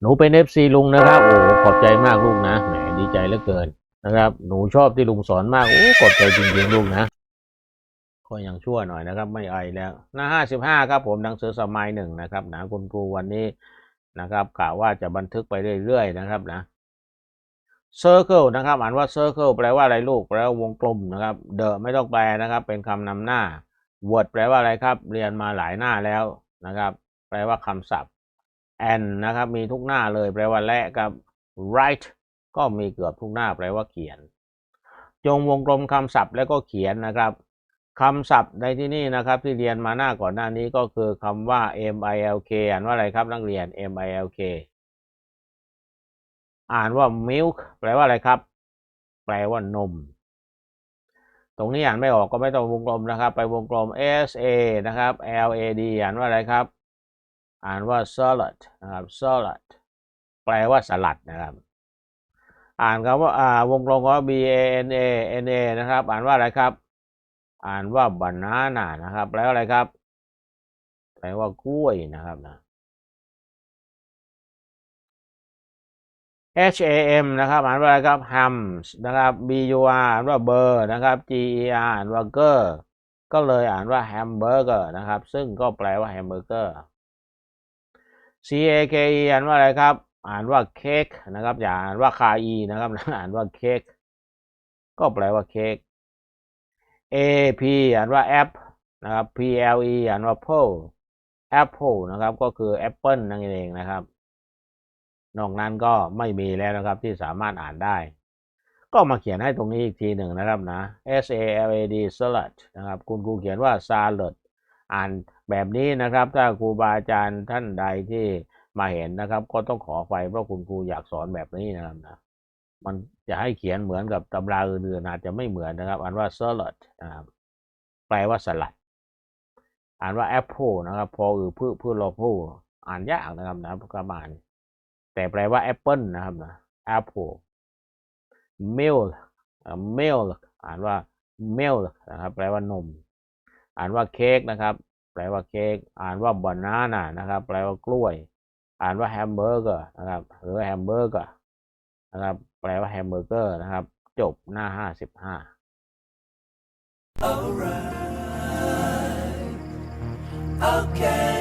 หนูเป็นเอฟซีลุงนะครับ โอ้ขอบใจมากลูกนะแหมดีใจเหลือเกินนะครับ หนูชอบที่ลุงสอนมาก โอ้ขอบใจจริงๆลูกนะก็ยังชั่วหน่อยนะครับ ไม่ไอแล้ว หน้าห้าสิบห้าครับผมหนังสือสมัยหนึ่งนะครับนะคุณครูวันนี้นะครับกะว่าจะบันทึกไปเรื่อยๆนะครับนะ circle นะครับอ่านว่า circle แปลว่าอะไรลูกแปลว่าวงกลมนะครับ the ไม่ต้องแปลนะครับ เป็นคำนำหน้า word แปลว่าอะไรครับ เรียนมาหลายหน้าแล้วนะครับ แปลว่าคำศัพท์ and นะครับมีทุกหน้าเลยแปลว่าและครับ write ก็มีเกือบทุกหน้าแปลว่าเขียน จงวงกลมคำศัพท์แล้วก็เขียนนะครับคำศัพท์ในที่นี่นะครับที่เรียนมาหน้าก่อนหน้านี้ก็คือคำว่า milk อ่านว่าอะไรครับนักเรียน milk อ่านว่า milk แปลว่าอะไรครับ แปลว่านม ตรงนี้อ่านไม่ออกก็ไม่ต้องวงกลมนะครับ ไปวงกลม s a นะครับ l a d อ่านว่าอะไรครับ อ่านว่า salad นะครับ salad แปลว่าสลัดนะครับ อ่านคำว่าอ่าวงกลมก็ b a n a n a นะครับ อ่านว่าอะไรครับ อ่านว่า banana นะครับ แปลว่าอะไรครับ แปลว่ากล้วยนะครับนะ H A M นะครับอ่านว่าอะไรครับ ham นะครับ B U R อ่านว่าเบอร์นะครับ G E R อ่านว่าเกอร์ก็เลยอ่านว่า hamburger นะครับ ซึ่งก็แปลว่า hamburger C A K E อ่านว่าอะไรครับ อ่านว่าเค้กนะครับ อย่าอ่านว่าคาอีนะครับอ่านว่าเค้กก็แปลว่าเค้ก A P อ่านว่าแอปนะครับ P L E อ่านว่า apple apple นะครับ ก็คือแอปเปิลนั่นเองนะครับ นอกนั้นก็ไม่มีแล้วนะครับที่สามารถอ่านได้ ก็มาเขียนให้ตรงนี้อีกทีหนึ่งนะครับนะ S A L A D salad นะครับ คุณครูเขียนว่า salad อ่านแบบนี้นะครับ ถ้าครูบาอาจารย์ท่านใดที่มาเห็นนะครับ ก็ต้องขอไปเพราะคุณครูอยากสอนแบบนี้นะครับนะมันจะให้เขียนเหมือนกับตำราอื่นๆอาจจะไม่เหมือนนะครับ อ่านว่า salad นะครับแปลว่าสลัด อ่านว่า apple นะครับ พออือพืชพืชรอพูอ่านยากนะครับนะประมาณแต่แปลว่าแอปเปิลนะครับนะ apple milk อ่า milk อ่านว่า milk นะครับ แปลว่านม อ่านว่าเค้กนะครับ แปลว่าเค้กอ่านว่าบานาน่านะครับ แปลว่ากล้วย อ่านว่าแฮมเบอร์เกอร์นะครับ หรือ hamburger นะครับ แปลว่าแฮมเบอร์เกอร์นะครับ จบหน้าห้าสิบห้า Okay,